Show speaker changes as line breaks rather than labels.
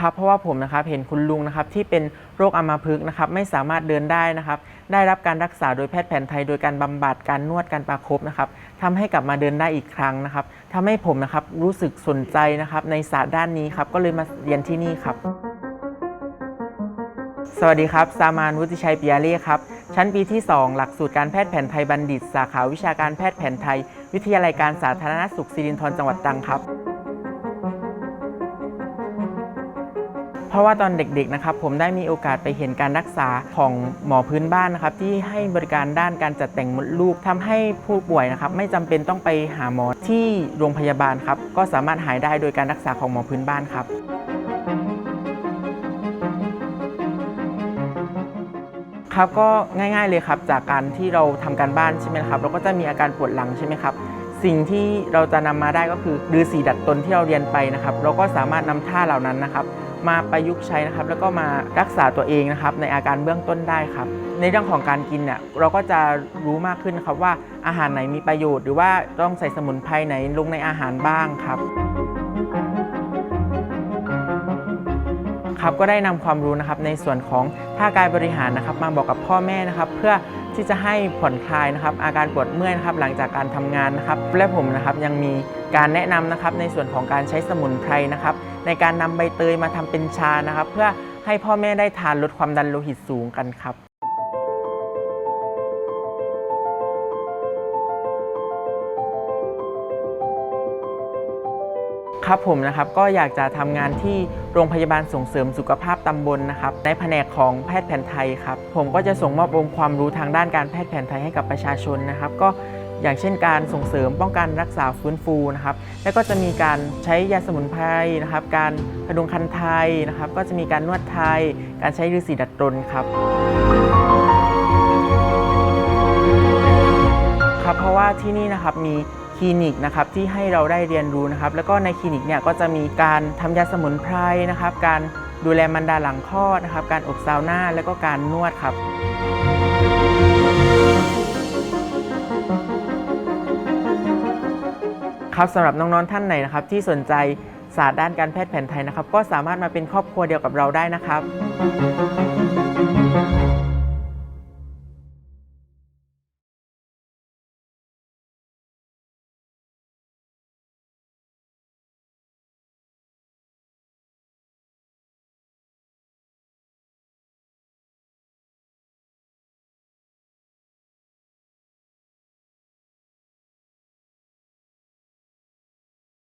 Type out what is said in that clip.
ครับเพราะว่าผมนะครับเห็นคุณลุงนะครับที่เป็นโรคอัมพฤกษ์นะครับไม่สามารถเดินได้นะครับ ได้รับการรักษาโดยแพทย์แผนไทย โดยการบำบัดการนวดการประคบนะครับทำให้กลับมาเดินได้อีกครั้งนะครับทำให้ผมนะครับรู้สึกสนใจนะครับในศาสตร์ด้านนี้ครับก็เลยมาเรียนที่นี่ครับ สวัสดีครับ สามานวุฒิชัยปิยาเล่ครับชั้นปีที่ 2 หลักสูตรการแพทย์แผนไทยบัณฑิต สาขาวิชาการแพทย์แผนไทย วิทยาลัยการสาธารณสุขสิรินธรจังหวัดตรังครับ เพราะว่าตอนเด็กๆนะครับผมได้มีโอกาสไปเห็นการรักษาของหมอพื้นบ้านนะครับที่ให้บริการด้านการจัดแต่งมดลูกทำให้ผู้ป่วยนะครับไม่จำเป็นต้องไปหาหมอที่โรงพยาบาลครับก็สามารถหายได้โดยการรักษาของหมอพื้นบ้านครับครับก็ง่ายๆเลยครับจากการที่เราทำการบ้านใช่ไหมครับเราก็จะมีอาการปวดหลังใช่ไหมครับสิ่งที่เราจะนำมาได้ก็คือฤาษีดัดตนที่เราเรียนไปนะครับ เราก็สามารถนำท่าเหล่านั้นนะครับ มาประยุกต์ใช้นะครับ แล้วก็มารักษาตัวเองนะครับ ในอาการเบื้องต้นได้ครับ ในเรื่องของการกินเนี่ยเราก็จะรู้มากขึ้นครับว่าอาหารไหนมีประโยชน์ หรือว่าต้องใส่สมุนไพรไหนลงในอาหารบ้างครับครับก็ได้นำความรู้นะครับในส่วนของท่ากายบริหารนะครับ มาบอกกับพ่อแม่นะครับ เพื่อ ที่จะให้ผ่อนคลายนะครับอาการปวดเมื่อยนะครับหลังจากการทำงานนะครับและผมนะครับยังมีการแนะนำนะครับในส่วนของการใช้สมุนไพรนะครับในการนำใบเตยมาทำเป็นชานะครับ เพื่อให้พ่อแม่ได้ทานลดความดันโลหิตสูงกันครับ ครับผมนะครับก็อยากจะทำงานที่โรงพยาบาลส่งเสริมสุขภาพตำบลนะครับในแผนกของแพทย์แผนไทยครับผมก็จะส่งมอบองค์ความรู้ทางด้านการแพทย์แผนไทยให้กับประชาชนนะครับ ก็อย่างเช่นการส่งเสริมป้องกันรักษาฟื้นฟูนะครับ แล้วก็จะมีการใช้ยาสมุนไพรนะครับ การพดุงคันไทยนะครับ ก็จะมีการนวดไทย การใช้ฤาษีดัดตนครับครับเพราะว่าที่นี่นะครับมี คลินิกนะครับที่ให้เราได้เรียนรู้นะครับ แล้วก็ในคลินิกเนี่ยก็จะมีการทำยาสมุนไพรนะครับ การดูแลมันดาหลังคลอดนะครับ การอบซาวน่าแล้วก็การนวดครับครับสำหรับน้องๆท่านไหนนะครับ ที่สนใจศาสตร์ด้านการแพทย์แผนไทยนะครับ ก็สามารถมาเป็นครอบครัวเดียวกับเราได้นะครับ